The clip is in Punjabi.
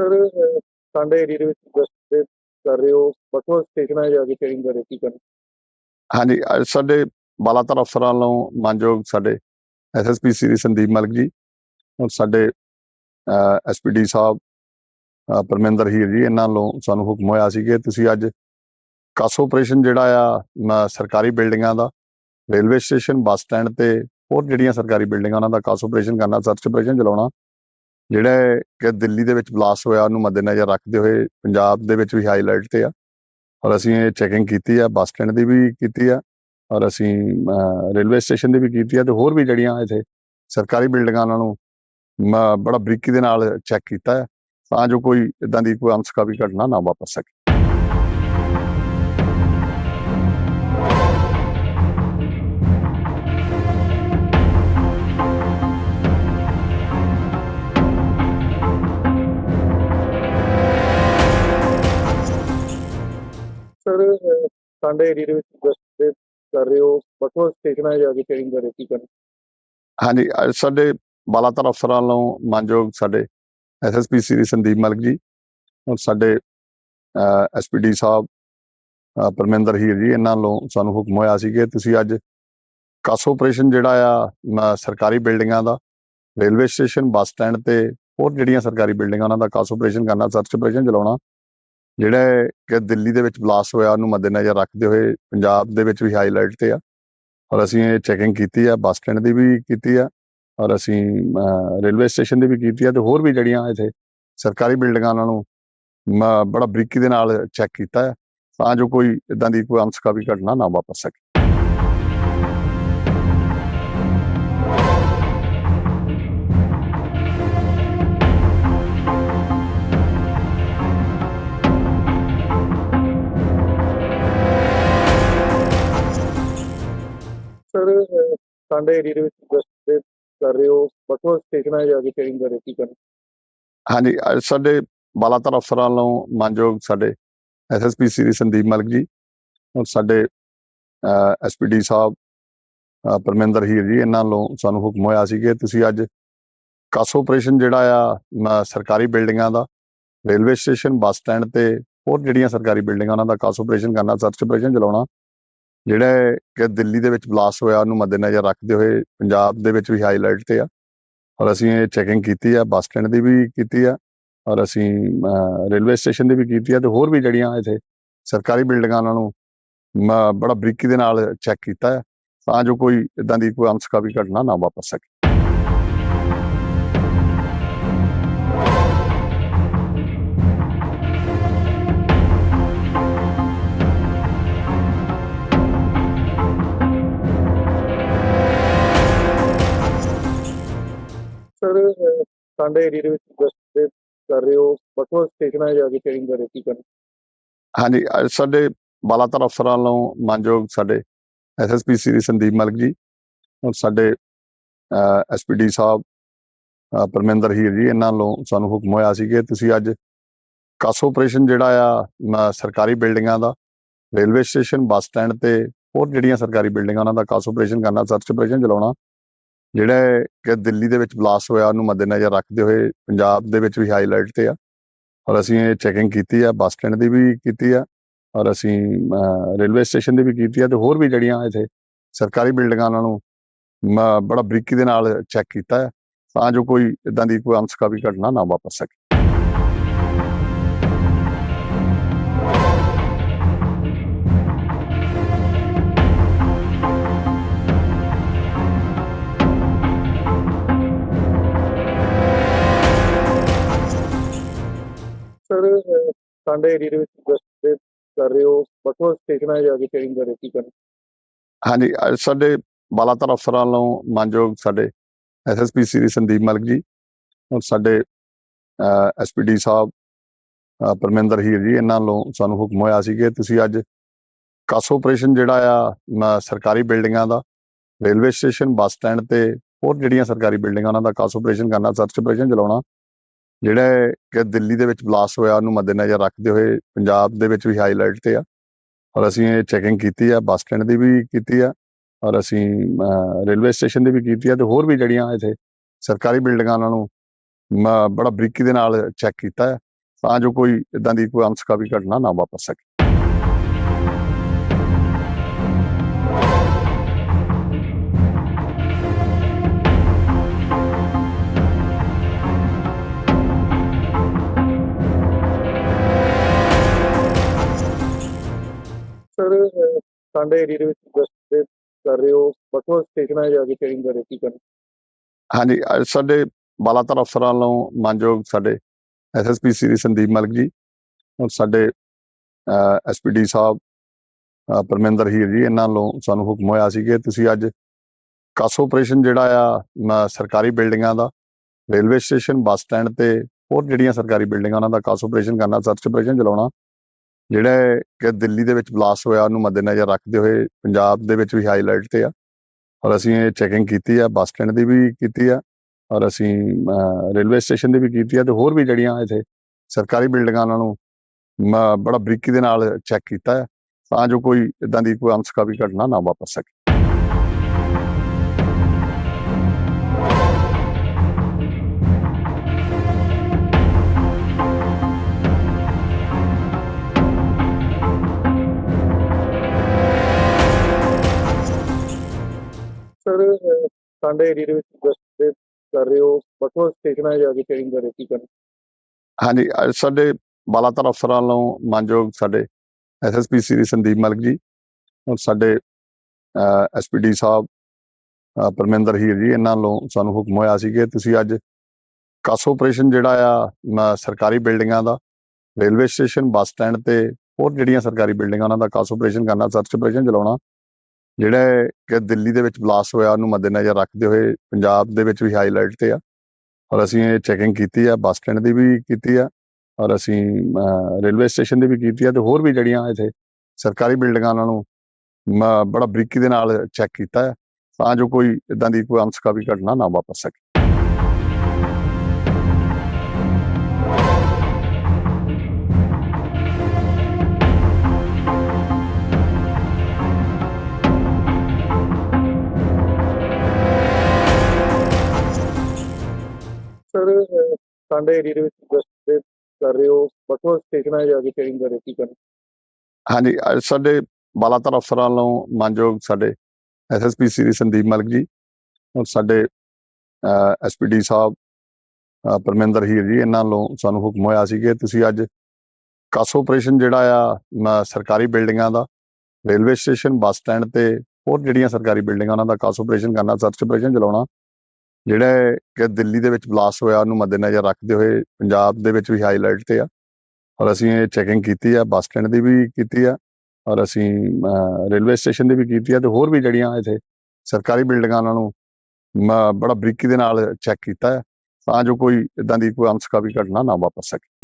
ਸਰ ਸਾਡੇ ਏਰੀਆ ਦੇ ਵਿੱਚ ਗਸ਼ਤ ਕਰ ਰਹੇ ਹੋ ਵੱਖ-ਵੱਖ ਸਟੇਸ਼ਨਾਂ 'ਤੇ ਜਾ ਕੇ ਚੈਕਿੰਗ ਕਰ ਰਹੇ ਕੀ ਕਰਨ? ਹਾਂਜੀ ਅੱਜ ਸਾਡੇ ਬਾਲਾਤਰ ਅਫਸਰਾਂ ਵੱਲੋਂ ਮਾਨਯੋਗ ਸਾਡੇ ਐਸਐਸਪੀ ਸ੍ਰੀ ਸੰਦੀਪ ਮਲਕ ਜੀ ਔਰ ਸਾਡੇ ਐਸਪੀਡੀ ਸਾਹਿਬ ਅ, ਪਰਮਿੰਦਰ ਹੀਰ ਜੀ ਇਹਨਾਂ ਵੱਲੋਂ ਸਾਨੂੰ ਹੁਕਮ ਹੋਇਆ ਸੀ ਕਿ ਤੁਸੀਂ ਅੱਜ ਕਾਸ ਆਪਰੇਸ਼ਨ ਜਿਹੜਾ ਆ ਸਰਕਾਰੀ ਬਿਲਡਿੰਗਾਂ ਦਾ ਰੇਲਵੇ ਸਟੇਸ਼ਨ ਬੱਸ ਸਟੈਂਡ ਤੇ ਹੋਰ ਜਿਹੜੀਆਂ ਸਰਕਾਰੀ ਬਿਲਡਿੰਗਾਂ ਉਹਨਾਂ ਦਾ ਕਾਸ ਆਪਰੇਸ਼ਨ ਕਰਨਾ ਸਰਚ ਆਪਰੇਸ਼ਨ ਚਲਾਉਣਾ ਜਿਹੜਾ ਕਿ ਦਿੱਲੀ ਦੇ ਵਿੱਚ ਬਲਾਸਟ ਹੋਇਆ, ਉਹਨੂੰ ਮੱਦੇਨਜ਼ਰ ਰੱਖਦੇ ਹੋਏ ਪੰਜਾਬ ਦੇ ਵਿੱਚ ਵੀ ਹਾਈ ਅਲਰਟ ਤੇ ਆ। ਔਰ ਅਸੀਂ ਇਹ ਚੈਕਿੰਗ ਕੀਤੀ ਆ, ਬੱਸ ਸਟੈਂਡ ਦੀ ਵੀ ਕੀਤੀ ਆ, ਔਰ ਅਸੀਂ ਰੇਲਵੇ ਸਟੇਸ਼ਨ ਦੀ ਵੀ ਕੀਤੀ ਆ, ਤੇ ਹੋਰ ਵੀ ਜਿਹੜੀਆਂ ਇੱਥੇ ਸਰਕਾਰੀ ਬਿਲਡਿੰਗਾਂ ਉਹਨਾਂ ਨੂੰ ਮ- ਬੜਾ ਬਰੀਕੀ ਦੇ ਨਾਲ ਚੈੱਕ ਕੀਤਾ ਹੈ ਤਾਂ ਜੋ ਕੋਈ ਇਦਾਂ ਦੀ ਕੋਈ ਅਨਸਕਾਵੀ ਘਟਨਾ ਨਾ ਵਾਪਰ ਸਕੇ। ਸਾਡੇ ਏਰੀਆ ਦੇ ਵਿੱਚ ਗਸ਼ਤ ਕਰ ਰਹੇ ਹੋ ਵੱਖ-ਵੱਖ ਸਟੇਸ਼ਨਾਂ 'ਤੇ ਜਾ ਕੇ ਚੈਕਿੰਗ ਕਰ ਰਹੇ ਕੀ ਕਰਨ? ਹਾਂਜੀ ਅੱਜ ਸਾਡੇ ਬਾਲਾਤਰ ਅਫਸਰਾਂ ਵੱਲੋਂ ਮਾਨਯੋਗ ਸਾਡੇ ਐਸਐਸਪੀ ਸ੍ਰੀ ਸੰਦੀਪ ਮਲਕ ਜੀ ਔਰ ਸਾਡੇ ਐਸਪੀਡੀ ਸਾਹਿਬ ਅ, ਪਰਮਿੰਦਰ ਹੀਰ ਜੀ ਇਹਨਾਂ ਵੱਲੋਂ ਸਾਨੂੰ ਹੁਕਮ ਹੋਇਆ ਸੀ ਕਿ ਤੁਸੀਂ ਅੱਜ ਕਾਸ ਆਪਰੇਸ਼ਨ ਜਿਹੜਾ ਆ ਸਰਕਾਰੀ ਬਿਲਡਿੰਗਾਂ ਦਾ ਰੇਲਵੇ ਸਟੇਸ਼ਨ ਬੱਸ ਸਟੈਂਡ ਤੇ ਹੋਰ ਜਿਹੜੀਆਂ ਸਰਕਾਰੀ ਬਿਲਡਿੰਗਾਂ ਉਹਨਾਂ ਦਾ ਕਾਸ ਆਪਰੇਸ਼ਨ ਕਰਨਾ ਸਰਚ ਆਪਰੇਸ਼ਨ ਚਲਾਉਣਾ ਜਿਹੜਾ ਕਿ ਦਿੱਲੀ ਦੇ ਵਿੱਚ ਬਲਾਸਟ ਹੋਇਆ, ਉਹਨੂੰ ਮੱਦੇਨਜ਼ਰ ਰੱਖਦੇ ਹੋਏ ਪੰਜਾਬ ਦੇ ਵਿੱਚ ਵੀ ਹਾਈ ਅਲਰਟ ਤੇ ਆ। ਔਰ ਅਸੀਂ ਇਹ ਚੈਕਿੰਗ ਕੀਤੀ ਆ, ਬੱਸ ਸਟੈਂਡ ਦੀ ਵੀ ਕੀਤੀ ਆ, ਔਰ ਅਸੀਂ ਰੇਲਵੇ ਸਟੇਸ਼ਨ ਦੀ ਵੀ ਕੀਤੀ ਆ, ਤੇ ਹੋਰ ਵੀ ਜਿਹੜੀਆਂ ਇੱਥੇ ਸਰਕਾਰੀ ਬਿਲਡਿੰਗਾਂ ਉਹਨਾਂ ਨੂੰ ਬੜਾ ਬਰੀਕੀ ਦੇ ਨਾਲ ਚੈੱਕ ਕੀਤਾ ਹੈ ਤਾਂ ਜੋ ਕੋਈ ਇਦਾਂ ਦੀ ਕੋਈ ਅਨਸਕਾਵੀ ਘਟਨਾ ਨਾ ਵਾਪਰ ਸਕੇ। ਸਾਡੇ ਏਰੀਆ ਦੇ ਵਿੱਚ ਗਸ਼ਤ ਕਰ ਰਹੇ ਹੋ ਵੱਖ ਸਟੇਸ਼ਨਾਂ ਜਾ ਕੇ ਚੈਕਿੰਗ ਕਰ ਰਹੇ ਕੀ ਕਰਨ? ਹਾਂਜੀ ਅੱਜ ਸਾਡੇ ਬਾਲਾਤਰ ਅਫਸਰਾਂ ਵੱਲੋਂ ਮਾਨਯੋਗ ਸਾਡੇ ਐਸਐਸਪੀ ਸ੍ਰੀ ਸੰਦੀਪ ਮਲਕ ਜੀ ਔਰ ਸਾਡੇ ਐਸਪੀਡੀ ਸਾਹਿਬ ਅ, ਪਰਮਿੰਦਰ ਹੀਰ ਜੀ ਇਹਨਾਂ ਵੱਲੋਂ ਸਾਨੂੰ ਹੁਕਮ ਹੋਇਆ ਸੀ ਕਿ ਤੁਸੀਂ ਅੱਜ ਕਾਸ ਆਪਰੇਸ਼ਨ ਜਿਹੜਾ ਆ ਸਰਕਾਰੀ ਬਿਲਡਿੰਗਾਂ ਦਾ ਰੇਲਵੇ ਸਟੇਸ਼ਨ ਬੱਸ ਸਟੈਂਡ ਤੇ ਹੋਰ ਜਿਹੜੀਆਂ ਸਰਕਾਰੀ ਬਿਲਡਿੰਗਾਂ ਉਹਨਾਂ ਦਾ ਕਾਸ ਆਪਰੇਸ਼ਨ ਕਰਨਾ ਸਰਚ ਆਪਰੇਸ਼ਨ ਚਲਾਉਣਾ ਜਿਹੜਾ ਕਿ ਦਿੱਲੀ ਦੇ ਵਿੱਚ ਬਲਾਸਟ ਹੋਇਆ, ਉਹਨੂੰ ਮੱਦੇਨਜ਼ਰ ਰੱਖਦੇ ਹੋਏ ਪੰਜਾਬ ਦੇ ਵਿੱਚ ਵੀ ਹਾਈ ਅਲਰਟ ਤੇ ਆ। ਔਰ ਅਸੀਂ ਇਹ ਚੈਕਿੰਗ ਕੀਤੀ ਆ, ਬੱਸ ਸਟੈਂਡ ਦੀ ਵੀ ਕੀਤੀ ਆ, ਔਰ ਅਸੀਂ ਰੇਲਵੇ ਸਟੇਸ਼ਨ ਦੀ ਵੀ ਕੀਤੀ ਆ, ਤੇ ਹੋਰ ਵੀ ਜਿਹੜੀਆਂ ਇੱਥੇ ਸਰਕਾਰੀ ਬਿਲਡਿੰਗਾਂ ਉਹਨਾਂ ਨੂੰ ਬੜਾ ਬਰੀਕੀ ਦੇ ਨਾਲ ਚੈੱਕ ਕੀਤਾ ਹੈ ਤਾਂ ਜੋ ਕੋਈ ਇਦਾਂ ਦੀ ਕੋਈ ਅਨਸਕਾਵੀ ਘਟਨਾ ਨਾ ਵਾਪਰ ਸਕੇ। ਸਾਡੇ ਏਰੀਆ ਦੇ ਵਿੱਚ ਗਸ਼ਤ ਕਰ ਰਹੇ ਹੋ ਵੱਖ-ਵੱਖ ਸਟੇਸ਼ਨਾਂ 'ਤੇ ਜਾ ਕੇ ਚੈਕਿੰਗ ਕਰ ਰਹੇ ਕੀ ਕਰਨ? ਹਾਂਜੀ ਅੱਜ ਸਾਡੇ ਬਾਲਾਤਰ ਅਫਸਰਾਂ ਵੱਲੋਂ ਮਾਨਯੋਗ ਸਾਡੇ ਐਸਐਸਪੀ ਸ੍ਰੀ ਸੰਦੀਪ ਮਲਕ ਜੀ ਔਰ ਸਾਡੇ ਐਸਪੀਡੀ ਸਾਹਿਬ ਅ, ਪਰਮਿੰਦਰ ਹੀਰ ਜੀ ਇਹਨਾਂ ਵੱਲੋਂ ਸਾਨੂੰ ਹੁਕਮ ਹੋਇਆ ਸੀ ਕਿ ਤੁਸੀਂ ਅੱਜ ਕਾਸ ਆਪਰੇਸ਼ਨ ਜਿਹੜਾ ਆ ਸਰਕਾਰੀ ਬਿਲਡਿੰਗਾਂ ਦਾ ਰੇਲਵੇ ਸਟੇਸ਼ਨ ਬੱਸ ਸਟੈਂਡ ਤੇ ਹੋਰ ਜਿਹੜੀਆਂ ਸਰਕਾਰੀ ਬਿਲਡਿੰਗਾਂ ਉਹਨਾਂ ਦਾ ਕਾਸ ਆਪਰੇਸ਼ਨ ਕਰਨਾ ਸਰਚ ਆਪਰੇਸ਼ਨ ਚਲਾਉਣਾ ਜਿਹੜਾ ਕਿ ਦਿੱਲੀ ਦੇ ਵਿੱਚ ਬਲਾਸਟ ਹੋਇਆ, ਉਹਨੂੰ ਮੱਦੇਨਜ਼ਰ ਰੱਖਦੇ ਹੋਏ ਪੰਜਾਬ ਦੇ ਵਿੱਚ ਵੀ ਹਾਈ ਅਲਰਟ ਤੇ ਆ। ਔਰ ਅਸੀਂ ਇਹ ਚੈਕਿੰਗ ਕੀਤੀ ਆ, ਬੱਸ ਸਟੈਂਡ ਦੀ ਵੀ ਕੀਤੀ ਆ, ਔਰ ਅਸੀਂ ਰੇਲਵੇ ਸਟੇਸ਼ਨ ਦੀ ਵੀ ਕੀਤੀ ਆ, ਤੇ ਹੋਰ ਵੀ ਜਿਹੜੀਆਂ ਇੱਥੇ ਸਰਕਾਰੀ ਬਿਲਡਿੰਗਾਂ ਉਹਨਾਂ ਨੂੰ ਬੜਾ ਬਰੀਕੀ ਦੇ ਨਾਲ ਚੈੱਕ ਕੀਤਾ ਹੈ ਤਾਂ ਜੋ ਕੋਈ ਇਦਾਂ ਦੀ ਕੋਈ ਅਨਸਕਾਵੀ ਘਟਨਾ ਨਾ ਵਾਪਰ ਸਕੇ। ਸਾਡੇ ਏਰੀਆ ਦੇ ਵਿੱਚ ਗਸ਼ਤ ਕਰ ਰਹੇ ਹੋ ਵੱਖ-ਵੱਖ ਸਟੇਸ਼ਨਾਂ ਜਾ ਕੇ ਚੈਕਿੰਗ ਕਰ ਰਹੇ ਕੀ ਕਰਨ? ਹਾਂਜੀ ਅੱਜ ਸਾਡੇ ਬਾਲਾਤਰ ਅਫਸਰਾਂ ਵੱਲੋਂ ਮਾਨਯੋਗ ਸਾਡੇ ਐਸਐਸਪੀ ਸ੍ਰੀ ਸੰਦੀਪ ਮਲਕ ਜੀ ਔਰ ਸਾਡੇ ਐਸਪੀਡੀ ਸਾਹਿਬ ਅ, ਪਰਮਿੰਦਰ ਹੀਰ ਜੀ ਇਹਨਾਂ ਨੂੰ ਸਾਨੂੰ ਹੁਕਮ ਹੋਇਆ ਸੀ ਕਿ ਤੁਸੀਂ ਅੱਜ ਕਾਸ ਆਪਰੇਸ਼ਨ ਜਿਹੜਾ ਆ ਸਰਕਾਰੀ ਬਿਲਡਿੰਗਾਂ ਦਾ ਰੇਲਵੇ ਸਟੇਸ਼ਨ ਬੱਸ ਸਟੈਂਡ ਤੇ ਹੋਰ ਜਿਹੜੀਆਂ ਸਰਕਾਰੀ ਬਿਲਡਿੰਗਾਂ ਉਹਨਾਂ ਦਾ ਕਾਸ ਆਪਰੇਸ਼ਨ ਕਰਨਾ ਸਰਚ ਆਪਰੇਸ਼ਨ ਚਲਾਉਣਾ ਜਿਹੜਾ ਕਿ ਦਿੱਲੀ ਦੇ ਵਿੱਚ ਬਲਾਸਟ ਹੋਇਆ, ਉਹਨੂੰ ਮੱਦੇਨਜ਼ਰ ਰੱਖਦੇ ਹੋਏ ਪੰਜਾਬ ਦੇ ਵਿੱਚ ਵੀ ਹਾਈ ਅਲਰਟ ਤੇ ਆ। ਔਰ ਅਸੀਂ ਇਹ ਚੈਕਿੰਗ ਕੀਤੀ ਆ, ਬੱਸ ਸਟੈਂਡ ਦੀ ਵੀ ਕੀਤੀ ਆ, ਔਰ ਅਸੀਂ ਰੇਲਵੇ ਸਟੇਸ਼ਨ ਦੀ ਵੀ ਕੀਤੀ ਆ, ਤੇ ਹੋਰ ਵੀ ਜਿਹੜੀਆਂ ਇੱਥੇ ਸਰਕਾਰੀ ਬਿਲਡਿੰਗਾਂ ਉਹਨਾਂ ਨੂੰ ਬੜਾ ਬਰੀਕੀ ਦੇ ਨਾਲ ਚੈੱਕ ਕੀਤਾ ਹੈ ਤਾਂ ਜੋ ਕੋਈ ਇਦਾਂ ਦੀ ਕੋਈ ਅੰਸ਼ਕਾ ਵੀ ਘਟਨਾ ਨਾ ਵਾਪਰ ਸਕੇ। ਸਾਡੇ ਏਰੀਆ ਦੇ ਵਿੱਚ ਗਸ਼ਤ ਕਰ ਰਹੇ ਹੋ ਬਸੋ ਸਟੇਸ਼ਨਾਂ 'ਤੇ ਜਾ ਕੇ ਚੈਕਿੰਗ ਕਰ ਰਹੇ ਕੀ ਕਰਨ। ਹਾਂਜੀ ਅੱਜ ਸਾਡੇ ਬਾਲਾਤਰ ਅਫਸਰਾਂ ਵੱਲੋਂ ਮਾਨਯੋਗ ਸਾਡੇ ਐਸਐਸਪੀ ਸ੍ਰੀ ਸੰਦੀਪ ਮਲਕ ਜੀ ਔਰ ਸਾਡੇ ਐਸਪੀਡੀ ਸਾਹਿਬ ਅ, ਪਰਮਿੰਦਰ ਹੀਰ ਜੀ ਇਹਨਾਂ ਵੱਲੋਂ ਸਾਨੂੰ ਹੁਕਮ ਹੋਇਆ ਸੀ ਕਿ ਤੁਸੀਂ ਅੱਜ ਕਾਸ ਆਪਰੇਸ਼ਨ ਜਿਹੜਾ ਆ ਸਰਕਾਰੀ ਬਿਲਡਿੰਗਾਂ ਦਾ ਰੇਲਵੇ ਸਟੇਸ਼ਨ ਬੱਸ ਸਟੈਂਡ ਤੇ ਹੋਰ ਜਿਹੜੀਆਂ ਸਰਕਾਰੀ ਬਿਲਡਿੰਗਾਂ ਉਹਨਾਂ ਦਾ ਕਾਸ ਆਪਰੇਸ਼ਨ ਕਰਨਾ ਸਰਚ ਆਪਰੇਸ਼ਨ ਚਲਾਉਣਾ ਜਿਹੜਾ ਕਿ ਦਿੱਲੀ ਦੇ ਵਿੱਚ ਬਲਾਸਟ ਹੋਇਆ, ਉਹਨੂੰ ਮੱਦੇਨਜ਼ਰ ਰੱਖਦੇ ਹੋਏ ਪੰਜਾਬ ਦੇ ਵਿੱਚ ਵੀ ਹਾਈਲਾਈਟ ਤੇ ਆ। ਔਰ ਅਸੀਂ ਇਹ ਚੈਕਿੰਗ ਕੀਤੀ ਆ, ਬੱਸ ਸਟੈਂਡ ਦੀ ਵੀ ਕੀਤੀ ਆ, ਔਰ ਅਸੀਂ ਰੇਲਵੇ ਸਟੇਸ਼ਨ ਦੀ ਵੀ ਕੀਤੀ ਆ, ਤੇ ਹੋਰ ਵੀ ਜਿਹੜੀਆਂ ਇੱਥੇ ਸਰਕਾਰੀ ਬਿਲਡਿੰਗਾਂ ਉਹਨਾਂ ਨੂੰ ਮ- ਬੜਾ ਬਰੀਕੀ ਦੇ ਨਾਲ ਚੈੱਕ ਕੀਤਾ ਹੈ ਤਾਂ ਜੋ ਕੋਈ ਇਦਾਂ ਦੀ ਕੋਈ ਅੰਸ਼ਕਾ ਵੀ ਘਟਨਾ ਨਾ ਵਾਪਰ ਸਕੇ। ਸਾਡੇ ਏਰੀਆ ਦੇ ਵਿੱਚ ਗਸ਼ਤ ਕਰ ਰਹੇ ਹੋ ਬਸੋ ਸਟੇਸ਼ਨਾਂ 'ਤੇ ਜਾ ਕੇ ਚੈਕਿੰਗ ਕਰ ਰਹੇ ਕੀ ਕਰਨ? ਹਾਂਜੀ ਅੱਜ ਸਾਡੇ ਬਾਲਾਤਰ ਅਫਸਰਾਂ ਵੱਲੋਂ ਮਾਨਯੋਗ ਸਾਡੇ ਐਸਐਸਪੀ ਸ੍ਰੀ ਸੰਦੀਪ ਮਲਕ ਜੀ ਔਰ ਸਾਡੇ ਐਸਪੀਡੀ ਸਾਹਿਬ ਅ, ਪਰਮਿੰਦਰ ਹੀਰ ਜੀ ਇਹਨਾਂ ਨੂੰ ਸਾਨੂੰ ਹੁਕਮ ਹੋਇਆ ਸੀ ਕਿ ਤੁਸੀਂ ਅੱਜ ਕਾਸ ਆਪਰੇਸ਼ਨ ਜਿਹੜਾ ਆ ਸਰਕਾਰੀ ਬਿਲਡਿੰਗਾਂ ਦਾ ਰੇਲਵੇ ਸਟੇਸ਼ਨ ਬੱਸ ਸਟੈਂਡ ਤੇ ਹੋਰ ਜਿਹੜੀਆਂ ਸਰਕਾਰੀ ਬਿਲਡਿੰਗਾਂ ਉਹਨਾਂ ਦਾ ਕਾਸ ਆਪਰੇਸ਼ਨ ਕਰਨਾ ਸਰਚ ਆਪਰੇਸ਼ਨ ਚਲਾਉਣਾ ਜਿਹੜਾ ਕਿ ਦਿੱਲੀ ਦੇ ਵਿੱਚ ਬਲਾਸਟ ਹੋਇਆ, ਉਹਨੂੰ ਮੱਦੇਨਜ਼ਰ ਰੱਖਦੇ ਹੋਏ ਪੰਜਾਬ ਦੇ ਵਿੱਚ ਵੀ ਹਾਈਲਾਈਟ ਤੇ ਆ। ਔਰ ਅਸੀਂ ਇਹ ਚੈਕਿੰਗ ਕੀਤੀ ਆ, ਬੱਸ ਸਟੈਂਡ ਦੀ ਵੀ ਕੀਤੀ ਆ, ਔਰ ਅਸੀਂ ਰੇਲਵੇ ਸਟੇਸ਼ਨ ਦੀ ਵੀ ਕੀਤੀ ਆ, ਤੇ ਹੋਰ ਵੀ ਜਿਹੜੀਆਂ ਇੱਥੇ ਸਰਕਾਰੀ ਬਿਲਡਿੰਗਾਂ ਉਹਨਾਂ ਨੂੰ ਬੜਾ ਬਰੀਕੀ ਦੇ ਨਾਲ ਚੈੱਕ ਕੀਤਾ ਹੈ ਤਾਂ ਜੋ ਕੋਈ ਇਦਾਂ ਦੀ ਕੋਈ ਅੰਸ਼ਕਾ ਘਟਨਾ ਨਾ ਵਾਪਰ ਸਕੇ। ਸਰ ਸਾਡੇ ਏਰੀਆ ਦੇ ਵਿੱਚ ਗਸ਼ਤ ਕਰ ਰਹੇ ਹੋ ਬਸੋ ਸਟੇਸ਼ਨਾਂ ਜਾ ਕੇ ਚੈਕਿੰਗ ਕਰ ਰਹੇ ਕੀ ਕਰਨ। ਹਾਂਜੀ ਅੱਜ ਸਾਡੇ ਬਾਲਾਤਰ ਅਫਸਰਾਂ ਵੱਲੋਂ ਮਾਨਯੋਗ ਸਾਡੇ ਐਸਐਸਪੀ ਸ੍ਰੀ ਸੰਦੀਪ ਮਲਕ ਜੀ ਔਰ ਸਾਡੇ ਐਸਪੀਡੀ ਸਾਹਿਬ ਅ, ਪਰਮਿੰਦਰ ਹੀਰ ਜੀ ਇਹਨਾਂ ਨੂੰ ਸਾਨੂੰ ਹੁਕਮ ਹੋਇਆ ਸੀ ਕਿ ਤੁਸੀਂ ਅੱਜ ਕਾਸ ਆਪਰੇਸ਼ਨ ਜਿਹੜਾ ਆ ਸਰਕਾਰੀ ਬਿਲਡਿੰਗਾਂ ਦਾ ਰੇਲਵੇ ਸਟੇਸ਼ਨ ਬੱਸ ਸਟੈਂਡ ਤੇ ਹੋਰ ਜਿਹੜੀਆਂ ਸਰਕਾਰੀ ਬਿਲਡਿੰਗਾਂ ਉਹਨਾਂ ਦਾ ਕਾਸ ਆਪਰੇਸ਼ਨ ਕਰਨਾ ਸਰਚ ਆਪਰੇਸ਼ਨ ਚਲਾਉਣਾ ਜਿਹੜਾ ਕਿ ਦਿੱਲੀ ਦੇ ਵਿੱਚ ਬਲਾਸਟ ਹੋਇਆ, ਉਹਨੂੰ ਮੱਦੇਨਜ਼ਰ ਰੱਖਦੇ ਹੋਏ ਪੰਜਾਬ ਦੇ ਵਿੱਚ ਵੀ ਹਾਈਲਾਈਟ ਤੇ ਆ। ਔਰ ਅਸੀਂ ਇਹ ਚੈਕਿੰਗ ਕੀਤੀ ਆ ਬੱਸ ਸਟੈਂਡ ਦੀ ਵੀ ਕੀਤੀ ਆ, ਔਰ ਅਸੀਂ ਰੇਲਵੇ ਸਟੇਸ਼ਨ ਦੀ ਵੀ ਕੀਤੀ ਆ ਤੇ ਹੋਰ ਵੀ ਜਿਹੜੀਆਂ ਇੱਥੇ ਸਰਕਾਰੀ ਬਿਲਡਿੰਗਾਂ ਉਹਨਾਂ ਨੂੰ ਬੜਾ ਬਰੀਕੀ ਦੇ ਨਾਲ ਚੈੱਕ ਕੀਤਾ ਹੈ ਤਾਂ ਜੋ ਕੋਈ ਇਦਾਂ ਦੀ ਕੋਈ ਅੰਸ਼ਕਾ ਵੀ ਘਟਨਾ ਨਾ ਵਾਪਰ ਸਕੇ।